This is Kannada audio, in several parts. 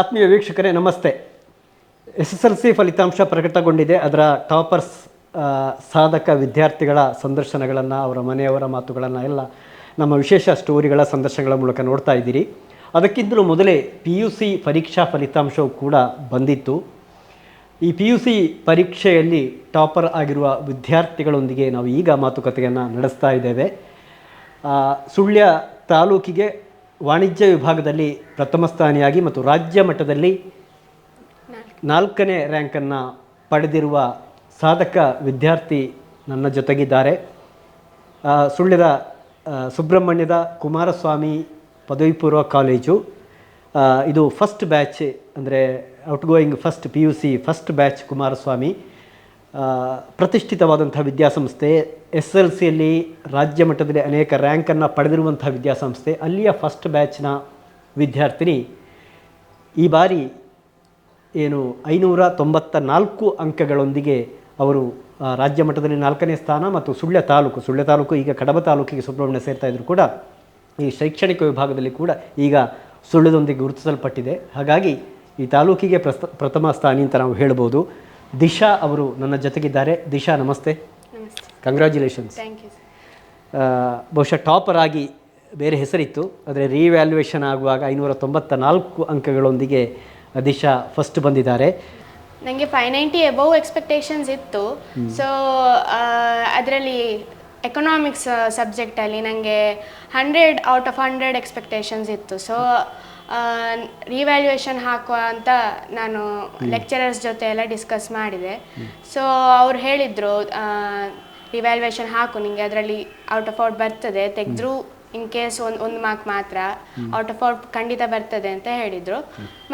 ಆತ್ಮೀಯ ವೀಕ್ಷಕರೇ, ನಮಸ್ತೆ. ಎಸ್ ಎಸ್ ಎಲ್ ಸಿ ಫಲಿತಾಂಶ ಪ್ರಕಟಗೊಂಡಿದೆ. ಅದರ ಟಾಪರ್ಸ್ ಸಾಧಕ ವಿದ್ಯಾರ್ಥಿಗಳ ಸಂದರ್ಶನಗಳನ್ನು, ಅವರ ಮನೆಯವರ ಮಾತುಗಳನ್ನು ಎಲ್ಲ ನಮ್ಮ ವಿಶೇಷ ಸ್ಟೋರಿಗಳ ಸಂದರ್ಶನಗಳ ಮೂಲಕ ನೋಡ್ತಾ ಇದ್ದೀರಿ. ಅದಕ್ಕಿಂತಲೂ ಮೊದಲೇ ಪಿ ಯು ಸಿ ಪರೀಕ್ಷಾ ಫಲಿತಾಂಶವು ಕೂಡ ಬಂದಿತ್ತು. ಈ ಪಿ ಯು ಸಿ ಪರೀಕ್ಷೆಯಲ್ಲಿ ಟಾಪರ್ ಆಗಿರುವ ವಿದ್ಯಾರ್ಥಿಗಳೊಂದಿಗೆ ನಾವು ಈಗ ಮಾತುಕತೆಯನ್ನು ನಡೆಸ್ತಾ ಇದ್ದೇವೆ. ಸುಳ್ಯ ತಾಲೂಕಿಗೆ ವಾಣಿಜ್ಯ ವಿಭಾಗದಲ್ಲಿ ಪ್ರಥಮ ಸ್ಥಾನಿಯಾಗಿ ಮತ್ತು ರಾಜ್ಯ ಮಟ್ಟದಲ್ಲಿ ನಾಲ್ಕನೇ ರ್ಯಾಂಕನ್ನು ಪಡೆದಿರುವ ಸಾಧಕ ವಿದ್ಯಾರ್ಥಿ ನನ್ನ ಜೊತೆಗಿದ್ದಾರೆ. ಸುಳ್ಯದ ಸುಬ್ರಹ್ಮಣ್ಯದ ಕುಮಾರಸ್ವಾಮಿ ಪದವಿ ಪೂರ್ವ ಕಾಲೇಜು ಇದು ಫಸ್ಟ್ ಬ್ಯಾಚ್ ಅಂದರೆ out going first P U C first batch Kumaraswamy. ಪ್ರತಿಷ್ಠಿತವಾದಂಥ ವಿದ್ಯಾಸಂಸ್ಥೆ ಎಸ್ ಎಲ್ ಸಿಯಲ್ಲಿ ರಾಜ್ಯ ಮಟ್ಟದಲ್ಲಿ ಅನೇಕ ರ್ಯಾಂಕನ್ನು ಪಡೆದಿರುವಂಥ ವಿದ್ಯಾಸಂಸ್ಥೆ, ಅಲ್ಲಿಯ ಫಸ್ಟ್ ಬ್ಯಾಚ್ನ ವಿದ್ಯಾರ್ಥಿನಿ ಈ ಬಾರಿ ಏನು ಐನೂರ ತೊಂಬತ್ತ ನಾಲ್ಕು ಅಂಕಗಳೊಂದಿಗೆ ಅವರು ರಾಜ್ಯ ಮಟ್ಟದಲ್ಲಿ ನಾಲ್ಕನೇ ಸ್ಥಾನ ಮತ್ತು ಸುಳ್ಯ ತಾಲೂಕು ಸುಳ್ಯ ತಾಲೂಕು ಈಗ ಕಡಬ ತಾಲೂಕಿಗೆ ಸುಬ್ರಹ್ಮಣ್ಯ ಸೇರ್ತಾ ಇದ್ರು ಕೂಡ ಈ ಶೈಕ್ಷಣಿಕ ವಿಭಾಗದಲ್ಲಿ ಕೂಡ ಈಗ ಸುಳ್ಯದೊಂದಿಗೆ ಗುರುತಿಸಲ್ಪಟ್ಟಿದೆ. ಹಾಗಾಗಿ ಈ ತಾಲೂಕಿಗೆ ಪ್ರಥಮ ಸ್ಥಾನಿ ಅಂತ ನಾವು ಹೇಳ್ಬೋದು. ದಿಶಾ ಅವರು ನನ್ನ ಜೊತೆಗಿದ್ದಾರೆ. ದಿಶಾ ನಮಸ್ತೆ. ಕಂಗ್ರ್ಯಾಚುಲೇಷನ್ಸ್ ಬಹುಶಃ ಟಾಪರ್ ಆಗಿ ಬೇರೆ ಹೆಸರಿತ್ತು ಆದರೆ ರಿವ್ಯಾಲ್ಯೂಯೇಷನ್ ಆಗುವಾಗ ಐನೂರ ತೊಂಬತ್ತ ನಾಲ್ಕು ಅಂಕಗಳೊಂದಿಗೆ ದಿಶಾ ಫಸ್ಟ್ ಬಂದಿದ್ದಾರೆ. ನನಗೆ ಫೈವ್ ನೈಂಟಿ ಎಬವ್ ಎಕ್ಸ್ಪೆಕ್ಟೇಷನ್ಸ್ ಇತ್ತು. ಸೊ ಅದರಲ್ಲಿ ಎಕನಾಮಿಕ್ಸ್ ಸಬ್ಜೆಕ್ಟಲ್ಲಿ ನನಗೆ hundred out of hundred expectations ಇತ್ತು. ಸೊ ರಿವ್ಯಾಲ್ಯೂಯೇಷನ್ ಹಾಕುವ ಅಂತ ನಾನು ಲೆಕ್ಚರರ್ಸ್ ಜೊತೆ ಎಲ್ಲ ಡಿಸ್ಕಸ್ ಮಾಡಿದೆ. ಸೊ ಅವ್ರು ಹೇಳಿದರು ರಿವ್ಯಾಲ್ಯೂಯೇಷನ್ ಹಾಕು ನಿಮಗೆ ಅದರಲ್ಲಿ ಔಟ್ ಆಫ್ ಔಟ್ ಬರ್ತದೆ ತೆಗೆದ್ರು ಇನ್ ಕೇಸ್ ಒಂದು ಒಂದು ಮಾರ್ಕ್ ಮಾತ್ರ ಔಟ್ ಆಫ್ ಔಟ್ ಖಂಡಿತ ಬರ್ತದೆ ಅಂತ ಹೇಳಿದ್ರು.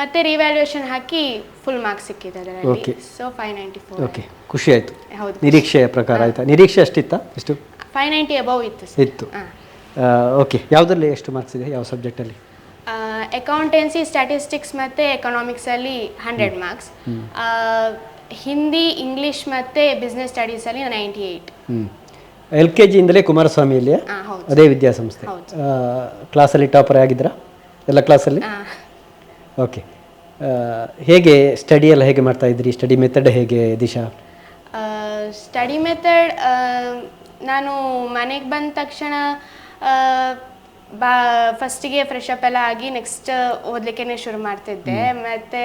ಮತ್ತೆ ರಿವ್ಯಾಲ್ಯೂಯೇಷನ್ ಹಾಕಿ ಫುಲ್ ಮಾರ್ಕ್ಸ್ ಸಿಕ್ಕಿದೆ ಅದರಲ್ಲಿ. So five ninety four okay ಖುಷಿ ಆಯಿತು. ಹೌದು ನಿರೀಕ್ಷೆಯ ಪ್ರಕಾರ ಆಯಿತಾ? ನಿರೀಕ್ಷೆ ಅಷ್ಟಿತ್ತ ಎಷ್ಟು? ಫೈವ್ ನೈಂಟಿ ಅಬೌವ್ ಇತ್ತು ಇತ್ತು. ಓಕೆ ಯಾವುದರಲ್ಲಿ ಎಷ್ಟು ಮಾರ್ಕ್ಸ್ ಇದೆ? ಯಾವ ಸಬ್ಜೆಕ್ಟಲ್ಲಿ ಅಕೌಂಟೆನ್ಸಿ ಸ್ಟ್ಯಾಟಿಸ್ಟಿಕ್ಸ್ ಮತ್ತು ಎಕನಾಮಿಕ್ಸಲ್ಲಿ ಹಂಡ್ರೆಡ್ ಮಾರ್ಕ್ಸ್ ಹಿಂದಿ ಇಂಗ್ಲೀಷ್ ಮತ್ತು ಬಿಸ್ನೆಸ್ ಸ್ಟಡೀಸಲ್ಲಿ ನೈಂಟಿ ಏಯ್ಟ್ ಎಲ್ ಕೆ ಜಿಯಿಂದಲೇ ಕುಮಾರಸ್ವಾಮಿಯಲ್ಲಿ ಅದೇ ವಿದ್ಯಾಸಂಸ್ಥೆ. ಕ್ಲಾಸಲ್ಲಿ ಟಾಪರ್ ಆಗಿದ್ರಾ ಎಲ್ಲ ಕ್ಲಾಸಲ್ಲಿ ಓಕೆ ಹೇಗೆ ಸ್ಟಡಿ ಎಲ್ಲ ಹೇಗೆ ಮಾಡ್ತಾ ಇದ್ರಿ? ಸ್ಟಡಿ ಮೆಥಡ್ ಹೇಗೆ ದಿಶಾ? ಸ್ಟಡಿ ಮೆಥಡ್ ನಾನು ಮನೆಗೆ ಬಂದ ತಕ್ಷಣ ಬಾ ಫಸ್ಟಿಗೆ ಫ್ರೆಶ್ ಅಪ್ ಎಲ್ಲ ಆಗಿ ನೆಕ್ಸ್ಟ್ ಓದಲಿಕ್ಕೆ ಶುರು ಮಾಡ್ತಿದ್ದೆ. ಮತ್ತೆ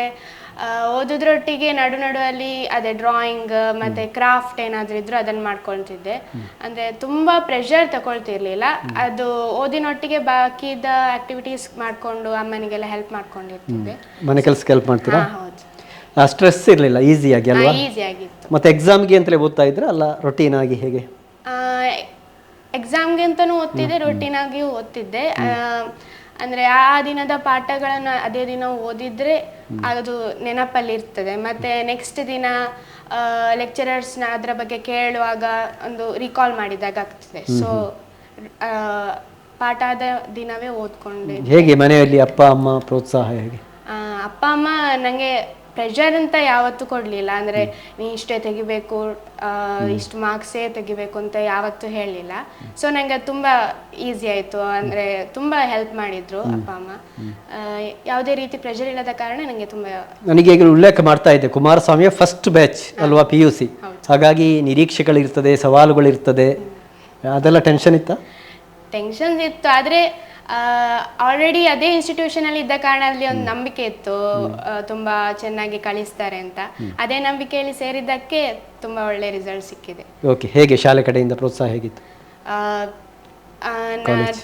ಓದೋದ್ರೊಟ್ಟಿಗೆ ನಡು ನಡುವಲ್ಲಿ ಅದೇ ಡ್ರಾಯಿಂಗ್ ಮತ್ತೆ ಕ್ರಾಫ್ಟ್ ಏನಾದ್ರೂ ಇದ್ರೂ ಅದನ್ನ ಮಾಡ್ಕೊಳ್ತಿದ್ದೆ. ಅಂದ್ರೆ ತುಂಬಾ ಪ್ರೆಷರ್ ತಗೊಳ್ತಿರ್ಲಿಲ್ಲ ಅದು ಓದಿನೊಟ್ಟಿಗೆ ಬಾಕಿದ ಆಕ್ಟಿವಿಟೀಸ್ ಮಾಡ್ಕೊಂಡು ಅಮ್ಮನಿಗೆಲ್ಲ ಹೆಲ್ಪ್ ಮಾಡ್ಕೊಂಡಿರ್ತಿದ್ದೆ. ಮನೆ ಕೆಲಸಕ್ಕೆ ಹೆಲ್ಪ್ ಮಾಡ್ತೀರಾ? ಹೌದು. ಸ್ಟ್ರೆಸ್ ಇರಲಿಲ್ಲ ಈಸಿಯಾಗಿ ಅಲ್ವಾ? ಮತ್ತು ಎಕ್ಸಾಮ್ಗೆ ಅಂತಲೇ ಓದ್ತಾ ಇದ್ರೆ ಅಲ್ಲ ರೊಟೀನ್ ಆಗಿ ಹೇಗೆ? ಎಕ್ಸಾಮ್ಗೆ ಅಂತಲೂ ಓದ್ತಿದ್ದೆ ರೊಟೀನ್ ಆಗಿಯೂ ಓದ್ತಿದ್ದೆ. ಅಂದರೆ ಆ ದಿನದ ಪಾಠಗಳನ್ನು ಅದೇ ದಿನ ಓದಿದ್ರೆ ಅದು ನೆನಪಲ್ಲಿ ಇರ್ತದೆ ಮತ್ತೆ ನೆಕ್ಸ್ಟ್ ದಿನ ಲೆಕ್ಚರರ್ಸ್ನ ಅದರ ಬಗ್ಗೆ ಕೇಳುವಾಗ ಒಂದು ರಿಕಾಲ್ ಮಾಡಿದಾಗ ಆಗ್ತದೆ. ಸೊ ಪಾಠ ಆದ ದಿನವೇ ಓದ್ಕೊಂಡೆ. ಹೇಗೆ ಮನೆಯಲ್ಲಿ ಅಪ್ಪ ಅಮ್ಮ ಪ್ರೋತ್ಸಾಹ ಹೇಗೆ? ಅಪ್ಪ ಅಮ್ಮ ನನಗೆ ಪ್ರೆಷರ್ ಅಂತ ಯಾವತ್ತೂ ಕೊಡಲಿಲ್ಲ. ಅಂದರೆ ನೀ ಇಷ್ಟೇ ತೆಗಿಬೇಕು ಇಷ್ಟು ಮಾರ್ಕ್ಸೇ ತೆಗಿಬೇಕು ಅಂತ ಯಾವತ್ತೂ ಹೇಳಲಿಲ್ಲ. ಸೊ ನನಗೆ ತುಂಬ ಈಸಿ ಆಯಿತು. ಅಂದರೆ ತುಂಬ ಹೆಲ್ಪ್ ಮಾಡಿದ್ರು ಅಪ್ಪ ಅಮ್ಮ. ಯಾವುದೇ ರೀತಿ ಪ್ರೆಷರ್ ಇಲ್ಲದ ಕಾರಣ ನನಗೆ ತುಂಬ ನನಗೆ ಈಗ ಉಲ್ಲೇಖ ಮಾಡ್ತಾ ಇದ್ದೆ. ಕುಮಾರಸ್ವಾಮಿಯ ಫಸ್ಟ್ ಬ್ಯಾಚ್ ಅಲ್ವಾ ಪಿ ಯು ಸಿ ಹಾಗಾಗಿ ನಿರೀಕ್ಷೆಗಳಿರ್ತದೆ ಸವಾಲುಗಳಿರ್ತದೆ. ಅದೆಲ್ಲ ಟೆನ್ಷನ್ ಇತ್ತಾ? ಟೆನ್ಷನ್ ಇತ್ತು. ಆದರೆ ಆಲ್ರೆಡಿ ಅದೇ ಇನ್ಸ್ಟಿಟ್ಯೂಷನ್ ಅಲ್ಲಿ ಇದ್ದ ಕಾರಣ ಅಲ್ಲಿ ಒಂದು ನಂಬಿಕೆ ಇತ್ತು ತುಂಬಾ ಚೆನ್ನಾಗಿ ಕಳಿಸ್ತಾರೆ ಅಂತ. ಅದೇ ನಂಬಿಕೆಯಲ್ಲಿ ಸೇರಿದ್ದಕ್ಕೆ ತುಂಬಾ ಒಳ್ಳೆ ರಿಸಲ್ಟ್ ಸಿಕ್ಕಿದೆ. ಓಕೆ ಹೇಗೆ ಶಾಲೆ ಕಡೆಯಿಂದ ಪ್ರೋತ್ಸಾಹ ಹೇಗಿತ್ತು?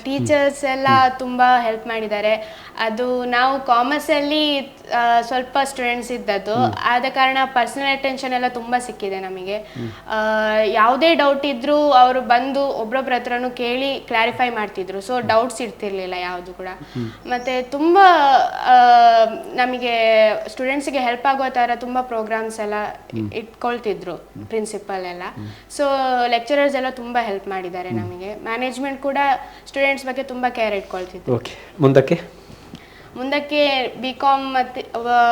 ಟೀಚರ್ಸ್ ಎಲ್ಲ ತುಂಬ ಹೆಲ್ಪ್ ಮಾಡಿದ್ದಾರೆ. ಅದು ನಾವು ಕಾಮರ್ಸಲ್ಲಿ ಸ್ವಲ್ಪ ಸ್ಟೂಡೆಂಟ್ಸ್ ಇದ್ದದ್ದು. ಆದ ಕಾರಣ ಪರ್ಸನಲ್ ಅಟೆನ್ಷನ್ ಎಲ್ಲ ತುಂಬ ಸಿಕ್ಕಿದೆ ನಮಗೆ. ಆ, ಯಾವುದೇ ಡೌಟ್ ಇದ್ದರೂ ಅವರು ಬಂದು ಒಬ್ರೊಬ್ರ ಹತ್ರನೂ ಕೇಳಿ ಕ್ಲಾರಿಫೈ ಮಾಡ್ತಿದ್ರು. ಸೊ ಡೌಟ್ಸ್ ಇರ್ತಿರ್ಲಿಲ್ಲ ಯಾವುದು ಕೂಡ. ಮತ್ತೆ ತುಂಬ ನಮಗೆ ಸ್ಟೂಡೆಂಟ್ಸಿಗೆ ಹೆಲ್ಪ್ ಆಗೋ ಥರ ತುಂಬ ಪ್ರೋಗ್ರಾಮ್ಸ್ ಎಲ್ಲ ಇಟ್ಕೊಳ್ತಿದ್ರು ಪ್ರಿನ್ಸಿಪಲ್ ಎಲ್ಲ. ಸೊ ಲೆಕ್ಚರರ್ಸ್ ಎಲ್ಲ ತುಂಬ ಹೆಲ್ಪ್ ಮಾಡಿದ್ದಾರೆ ನಮಗೆ. ಮ್ಯಾನೇಜ್ಮೆಂಟ್ ಕೂಡ ಸ್ಟೂಡೆಂಟ್ಸ್ ಬಗ್ಗೆ ತುಂಬ ಕೇರ್ ಇಟ್ಕೊಳ್ತಿದ್ದೆ ಓಕೆ ಮುಂದಕ್ಕೆ? ಮುಂದಕ್ಕೆ ಬಿ ಕಾಮ್ ಮತ್ತೆ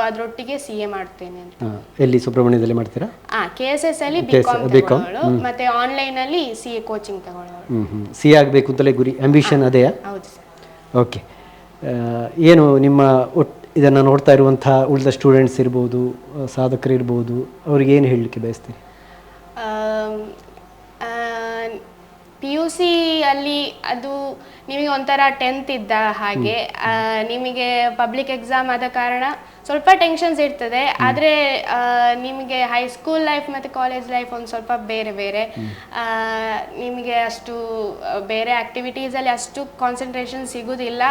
ಅದರೊಟ್ಟಿಗೆ ಸಿ ಎ ಮಾಡ್ತೇನೆ ಅಂತ. ಎಲ್ಲಿ ಸುಬ್ರಹ್ಮಣ್ಯದಲ್ಲಿ ಮಾಡ್ತೀರಾ? ಆ ಕೆ ಎಸ್ ಎಸ್ ಅಲ್ಲಿ ಬಿ KSS ಕಾಮ್ B.Com, ತಗೊಳ್ಳೋಳು. ಮತ್ತೆ ಆನ್ಲೈನ್ ಅಲ್ಲಿ ಸಿ ಎ ಕೋಚಿಂಗ್ ತಗೊಳ್ಳೋಳು. ಹ್ಞೂ ಹ್ಞೂ ಸಿ ಆಗಬೇಕು ಅಂತಲೇ ಗುರಿ. ಆಂಬಿಷನ್ ಅದೇ ಹೌದು ಸರ್. ಓಕೆ ಏನು ನಿಮ್ಮ ಒಟ್ ಇದನ್ನು ನೋಡ್ತಾ ಇರುವಂತಹ ಉಳಿದ ಸ್ಟೂಡೆಂಟ್ಸ್ ಇರ್ಬೋದು ಆ, ಸಾಧಕರು ಇರ್ಬೋದು ಅವ್ರಿಗೆ ಏನು ಹೇಳಲಿಕ್ಕೆ ಬಯಸ್ತೀರಿ? ಪಿ ಯು ಸಿ ಅಲ್ಲಿ ಅದು ನಿಮಗೆ ಒಂಥರ ಟೆಂತ್ ಇದ್ದ ಹಾಗೆ ಆ, ನಿಮಗೆ ಪಬ್ಲಿಕ್ ಎಕ್ಸಾಮ್ ಆದ ಕಾರಣ ಸ್ವಲ್ಪ ಟೆನ್ಷನ್ಸ್ ಇರ್ತದೆ. ಆದರೆ ನಿಮಗೆ ಹೈಸ್ಕೂಲ್ ಲೈಫ್ ಮತ್ತು ಕಾಲೇಜ್ ಲೈಫ್ ಒಂದು ಸ್ವಲ್ಪ ಬೇರೆ ಬೇರೆ. ಆ, ನಿಮಗೆ ಅಷ್ಟು ಆ, ಬೇರೆ ಆ್ಯಕ್ಟಿವಿಟೀಸಲ್ಲಿ ಅಷ್ಟು ಕಾನ್ಸಂಟ್ರೇಷನ್ ಸಿಗೋದಿಲ್ಲ.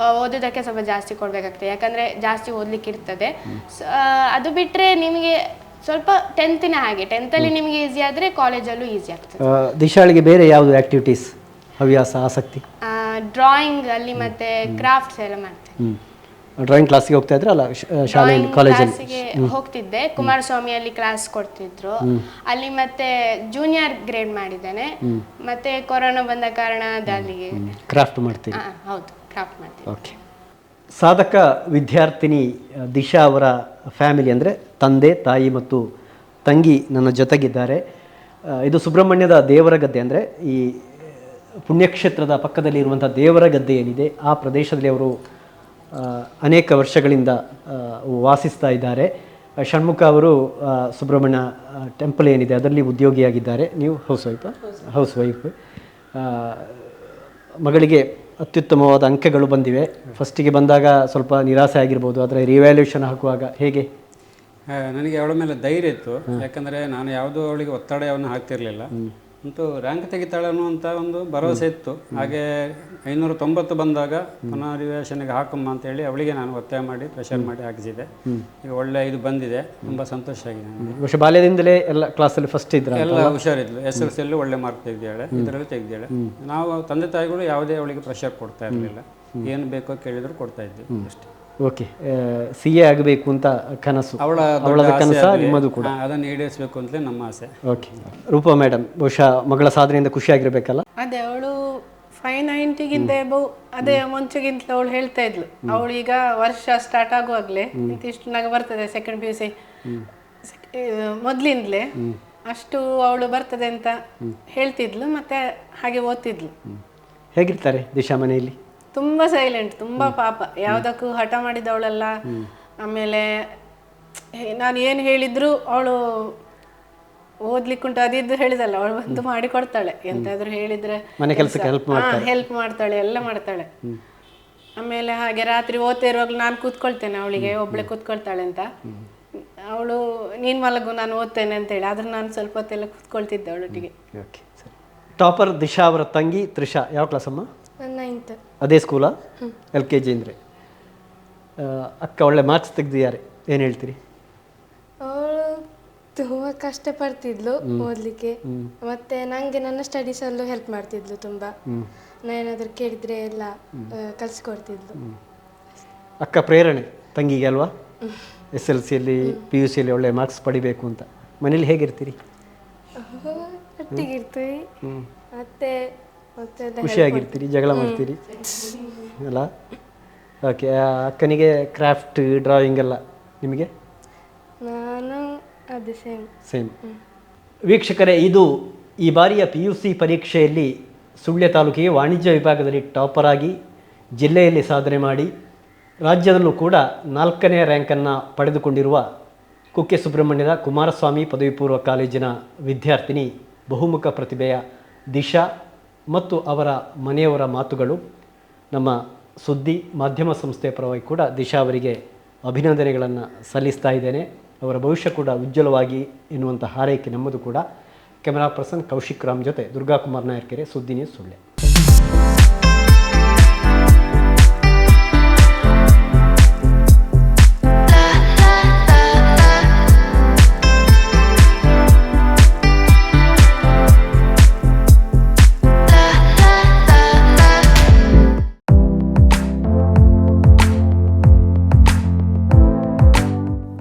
ಆ, ಓದೋದಕ್ಕೆ ಸ್ವಲ್ಪ ಜಾಸ್ತಿ ಕೊಡಬೇಕಾಗ್ತದೆ. ಯಾಕಂದರೆ ಜಾಸ್ತಿ ಓದಲಿಕ್ಕೆ ಇರ್ತದೆ ಸೊ, ಆ, ಅದು ಬಿಟ್ಟರೆ ನಿಮಗೆ ಸ್ವಲ್ಪ ಟೆಂತಿನ ಹಾಗೆ. ಟೆಂತಲ್ಲಿ ನಿಮಗೆ ಈಸಿ ಆದರೆ ಕಾಲೇಜಲ್ಲೂ ಈಸಿ ಆಗ್ತದೆ. ದಿಶಾಳಿಗೆ ಬೇರೆ ಯಾವುದು ಆಕ್ಟಿವಿಟೀಸ್ ಹವ್ಯಾಸ ಆಸಕ್ತಿ? ಡ್ರಾಯಿಂಗ್ ಅಲ್ಲಿ ಮತ್ತೆ ಕ್ರಾಫ್ಟ್ಸ್ ಎಲ್ಲ ಮಾಡ್ತೇನೆ ಡ್ರಾಯಿಂಗ್ ಕ್ಲಾಸಿಗೆ ಹೋಗ್ತಾ ಇದ್ರು ಅಲ್ಲ ಶ- ಶಾಲೆಯಲ್ಲಿ ಕಾಲೇಜಲ್ಲಿ ಹೋಗ್ತಿದ್ದೆ. ಕುಮಾರಸ್ವಾಮಿಯಲ್ಲಿ ಕ್ಲಾಸ್ ಕೊಡ್ತಿದ್ರು. ಅಲ್ಲಿ ಮತ್ತೆ ಜೂನಿಯರ್ ಗ್ರೇಡ್ ಮಾಡಿದ್ದೇನೆ. ಮತ್ತೆ ಕೊರೋನಾ ಬಂದ ಕಾರಣ ಅಲ್ಲಿಗೆ ಕ್ರಾಫ್ಟ್ ಮಾಡ್ತೀನಿ ಹೌದು ಕ್ರಾಫ್ಟ್ ಮಾಡ್ತೀನಿ ಓಕೆ ಸಾಧಕ ವಿದ್ಯಾರ್ಥಿನಿ ದಿಶಾ ಅವರ ಫ್ಯಾಮಿಲಿ ಅಂದರೆ ತಂದೆ, ತಾಯಿ ಮತ್ತು ತಂಗಿ ನನ್ನ ಜೊತೆಗಿದ್ದಾರೆ. ಇದು ಸುಬ್ರಹ್ಮಣ್ಯದ ದೇವರ ಗದ್ದೆ ಅಂದರೆ ಈ ಪುಣ್ಯಕ್ಷೇತ್ರದ ಪಕ್ಕದಲ್ಲಿ ಇರುವಂಥ ದೇವರ ಗದ್ದೆ ಏನಿದೆ, ಆ ಪ್ರದೇಶದಲ್ಲಿ ಅವರು ಅನೇಕ ವರ್ಷಗಳಿಂದ ವಾಸಿಸ್ತಾ ಇದ್ದಾರೆ. ಷಣ್ಮುಖ ಅವರು ಸುಬ್ರಹ್ಮಣ್ಯ ಟೆಂಪಲ್ ಏನಿದೆ ಅದರಲ್ಲಿ ಉದ್ಯೋಗಿಯಾಗಿದ್ದಾರೆ. ನೀವು ಹೌಸ್ ವೈಫ್ ಹೌಸ್ ವೈಫ್ ಮಗಳಿಗೆ ಅತ್ಯುತ್ತಮವಾದ ಅಂಕಗಳು ಬಂದಿವೆ. ಫಸ್ಟಿಗೆ ಬಂದಾಗ ಸ್ವಲ್ಪ ನಿರಾಸೆ ಆಗಿರ್ಬೋದು, ಆದರೆ ರಿವ್ಯಾಲ್ಯೂಷನ್ ಹಾಕುವಾಗ ಹೇಗೆ? ನನಗೆ ಅವಳ ಮೇಲೆ ಧೈರ್ಯ ಇತ್ತು. ಯಾಕಂದರೆ ನಾನು ಯಾವುದೋ ಅವಳಿಗೆ ಒತ್ತಡವನ್ನು ಹಾಕ್ತಿರಲಿಲ್ಲ. ಅಂತೂ ರ್ಯಾಂಕ್ ತೆಗಿತಾಳೆ ಅನ್ನುವಂಥ ಒಂದು ಭರವಸೆ ಇತ್ತು. ಹಾಗೆ ಐನೂರ ತೊಂಬತ್ತು ಬಂದಾಗ ಪುನರ್ವೇಶನಿಗೆ ಹಾಕಮ್ಮ ಹಾಕಮ್ಮ ಅಂತೇಳಿ ಅವಳಿಗೆ ನಾನು ಒತ್ತಾಯ ಮಾಡಿ ಪ್ರೆಷರ್ ಮಾಡಿ ಹಾಕಿಸಿದೆ. ಈಗ ಒಳ್ಳೆ ಇದು ಬಂದಿದೆ. ತುಂಬ ಸಂತೋಷ ಆಗಿದೆ ವರ್ಷ ಬಾಲ್ಯದಿಂದಲೇ ಎಲ್ಲ ಕ್ಲಾಸಲ್ಲಿ ಫಸ್ಟ್ ಇದ್ರ ಎಲ್ಲ ಹುಷಾರಿದ್ಲು. ಎಸ್ ಎಲ್ ಸಿಯಲ್ಲೂ ಒಳ್ಳೆ ಮಾರ್ಕ್ ತೆಗೆದಿದ್ದಾಳೆ. ಇದರಲ್ಲೂ ತೆಗೆದಿದ್ದಾಳೆ. ನಾವು ತಂದೆ ತಾಯಿಗಳು ಯಾವುದೇ ಅವಳಿಗೆ ಪ್ರೆಷರ್ ಕೊಡ್ತಾ ಇರಲಿಲ್ಲ. ಏನು ಬೇಕೋ ಕೇಳಿದ್ರು ಕೊಡ್ತಾ ಇದ್ವಿ ಅಷ್ಟೇ. ಓಕೆ ಸಿ ಎ ಆಗಬೇಕು ಅಂತ ಕನಸು. ಅವಳ ಅವಳ ಕನಸ ನಿಮ್ಮದು ಕೂಡ. ಅದನ್ನು ಈಡೇರಿಸಬೇಕು ಅಂತಲೇ ನಮ್ಮ ಆಸೆ. ಓಕೆ ರೂಪಾ ಮೇಡಮ್ ಬಹುಶಃ ಮಗಳ ಸಾಧನೆಯಿಂದ ಖುಷಿಯಾಗಿರ್ಬೇಕಲ್ಲ? ಅದೇ ಅವಳು ಫೈವ್ ನೈಂಟಿಗಿಂತ ಅದೇ ಮುಂಚೆಗಿಂತ ಅವಳು ಹೇಳ್ತಾ ಇದ್ಲು. ಅವಳು ಈಗ ವರ್ಷ ಸ್ಟಾರ್ಟ್ ಆಗುವಾಗಲೇ ಇಂತಿಷ್ಟು ನನಗೆ ಬರ್ತದೆ ಸೆಕೆಂಡ್ ಪಿ ಯು ಸಿ ಮೊದಲಿಂದಲೇ ಅಷ್ಟು ಅವಳು ಬರ್ತದೆ ಅಂತ ಹೇಳ್ತಿದ್ಲು ಮತ್ತೆ ಹಾಗೆ ಓದ್ತಿದ್ಲು. ಹೇಗಿರ್ತಾರೆ ದಿಶಾ ಮನೆಯಲ್ಲಿ? ತುಂಬಾ ಸೈಲೆಂಟ್ ತುಂಬಾ ಪಾಪ. ಯಾವ್ದಕ್ಕೂ ಹಠ ಮಾಡಿದವಳಲ್ಲ. ಆಮೇಲೆ ನಾನು ಏನು ಹೇಳಿದ್ರು ಅವಳು ಓದ್ಲಿಕ್ಕುಂಟು ಅದಿದ್ದು ಹೇಳಿದಲ್ಲ ಅವಳು ಬಂದು ಮಾಡಿ ಕೊಡ್ತಾಳೆ ಎಂತಾದ್ರೂ ಹೇಳಿದ್ರೆ ಮನೆ ಕೆಲಸಕ್ಕೆ ಹೆಲ್ಪ್ ಮಾಡ್ತಾಳೆ. ಹೆಲ್ಪ್ ಮಾಡ್ತಾಳೆ ಎಲ್ಲ ಮಾಡ್ತಾಳೆ. ಆಮೇಲೆ ಹಾಗೆ ರಾತ್ರಿ ಓದ್ತಾ ಇರುವಾಗ ನಾನು ಕೂತ್ಕೊಳ್ತೇನೆ ಅವಳಿಗೆ ಒಬ್ಳೆ ಕೂತ್ಕೊಳ್ತಾಳೆ ಅಂತ. ಅವಳು ನೀನ್ ಮಲಗು ನಾನು ಓದ್ತೇನೆ ಅಂತೇಳಿ ಆದ್ರೆ ನಾನು ಸ್ವಲ್ಪ ಹೊತ್ತೆಲ್ಲ ಕೂತ್ಕೊಳ್ತಿದ್ದೆ ಅವಳೊಟ್ಟಿಗೆ. ಓಕೆ ಟಾಪರ್ ದಿಶಾ ಅವರ ತಂಗಿ ತ್ರಿಷಾ. ಯಾವ ಕ್ಲಾಸ್ ಅಮ್ಮ? ಅದೇ ಸ್ಕೂಲಾ ಎಲ್ ಕೆ ಜಿ ಅಂದರೆ. ಅಕ್ಕ ಒಳ್ಳೆ ಮಾರ್ಕ್ಸ್ ತೆಗೆದಿದ್ದಾರೆ. ಏನು ಹೇಳ್ತೀರಿ? ಅವಳು ತುಂಬ ಕಷ್ಟಪಡ್ತಿದ್ಲು ಓದಲಿಕ್ಕೆ. ಮತ್ತೆ ನನಗೆ ನನ್ನ ಸ್ಟಡೀಸಲ್ಲೂ ಹೆಲ್ಪ್ ಮಾಡ್ತಿದ್ಲು ತುಂಬ. ನಾನೇನಾದರೂ ಕೇಳಿದ್ರೆ ಎಲ್ಲ ಕಲಿಸ್ಕೊಡ್ತಿದ್ಲು. ಅಕ್ಕ ಪ್ರೇರಣೆ ತಂಗಿಗೆ ಅಲ್ವಾ? ಎಸ್ ಎಲ್ ಸಿಯಲ್ಲಿ ಪಿ ಯು ಸಿಯಲ್ಲಿ ಒಳ್ಳೆ ಮಾರ್ಕ್ಸ್ ಪಡಿಬೇಕು ಅಂತ. ಮನೇಲಿ ಹೇಗಿರ್ತೀರಿ? ಒಟ್ಟಿಗಿರ್ತೀವಿ. ಮತ್ತೆ ಖುಷಿಯಾಗಿರ್ತೀರಿ ಜಗಳ ಮಾಡ್ತೀರಿ. ಅಲ್ಲ? ಓಕೆ ಅಕ್ಕನಿಗೆ ಕ್ರಾಫ್ಟ್ ಡ್ರಾಯಿಂಗ್ ಎಲ್ಲ ನಿಮಗೆ? ನಾನು ಅದು ಸೇಮ್ ಸೇಮ್ ವೀಕ್ಷಕರೇ ಇದು ಈ ಬಾರಿಯ ಪಿ ಯು ಸಿ ಪರೀಕ್ಷೆಯಲ್ಲಿ ಸುಳ್ಯ ತಾಲೂಕಿಗೆ ವಾಣಿಜ್ಯ ವಿಭಾಗದಲ್ಲಿ ಟಾಪರ್ ಆಗಿ ಜಿಲ್ಲೆಯಲ್ಲಿ ಸಾಧನೆ ಮಾಡಿ ರಾಜ್ಯದಲ್ಲೂ ಕೂಡ ನಾಲ್ಕನೇ ರ್ಯಾಂಕನ್ನು ಪಡೆದುಕೊಂಡಿರುವ ಕುಕ್ಕೆ ಸುಬ್ರಹ್ಮಣ್ಯದ ಕುಮಾರಸ್ವಾಮಿ ಪದವಿ ಪೂರ್ವ ಕಾಲೇಜಿನ ವಿದ್ಯಾರ್ಥಿನಿ ಬಹುಮುಖ ಪ್ರತಿಭೆಯ ದಿಶಾ ಮತ್ತು ಅವರ ಮನೆಯವರ ಮಾತುಗಳು ನಮ್ಮ ಸುದ್ದಿ ಮಾಧ್ಯಮ ಸಂಸ್ಥೆಯ ಪರವಾಗಿ ಕೂಡ ದಿಶಾ ಅವರಿಗೆ ಅಭಿನಂದನೆಗಳನ್ನು ಸಲ್ಲಿಸ್ತಾ ಇದ್ದೇನೆ. ಅವರ ಭವಿಷ್ಯ ಕೂಡ ಉಜ್ವಲವಾಗಿ ಎನ್ನುವಂಥ ಹಾರೈಕೆ ನಮ್ಮದು ಕೂಡ. ಕ್ಯಾಮರಾ ಪರ್ಸನ್ ಕೌಶಿಕ್ ರಾಮ್ ಜೊತೆ ದುರ್ಗಾಕುಮಾರ್ ನಾಯರ್ಕೆರೆ ಸುದ್ದಿ ನ್ಯೂಸ್ ಸುಳ್ಳೆ.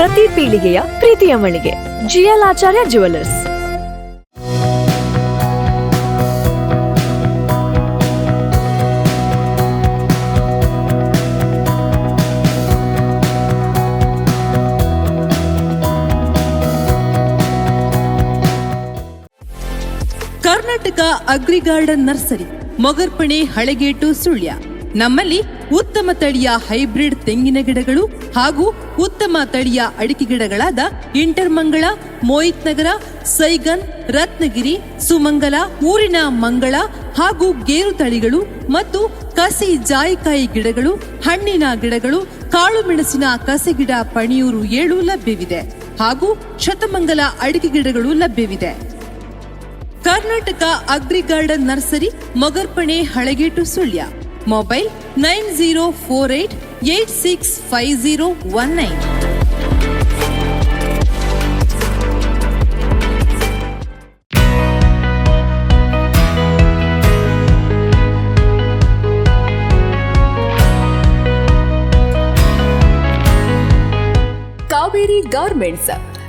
ಪ್ರತಿ ಪೀಳಿಗೆಯ ಪ್ರೀತಿಯ ಮಳಿಗೆ. GL Acharya jewellers Karnataka agri garden nursery Mogarpane Halegate Sullia. ನಮ್ಮಲ್ಲಿ ಉತ್ತಮ ತಳಿಯ ಹೈಬ್ರಿಡ್ ತೆಂಗಿನ ಗಿಡಗಳು ಹಾಗೂ ಉತ್ತಮ ತಳಿಯ ಅಡಿಕೆ ಗಿಡಗಳಾದ ಇಂಟರ್ಮಂಗಳ ಮೋಹಿತ್ ನಗರ, ಸೈಗನ್, ರತ್ನಗಿರಿ, ಸುಮಂಗಲ, ಊರಿನ ಮಂಗಳ ಹಾಗೂ ಗೇರು ತಳಿಗಳು ಮತ್ತು ಕಸಿ ಜಾಯಿಕಾಯಿ ಗಿಡಗಳು, ಹಣ್ಣಿನ ಗಿಡಗಳು, ಕಾಳು ಮೆಣಸಿನ ಕಸಿ ಗಿಡ ಪಣಿಯೂರು ಏಳು ಲಭ್ಯವಿದೆ ಹಾಗೂ ಶತಮಂಗಲ ಅಡಿಕೆ ಗಿಡಗಳು ಲಭ್ಯವಿದೆ. Karnataka agri garden nursery, Mogarpane Halegate Sullia. Mobile nine zero four eight eight six five zero one nine Kaveri garments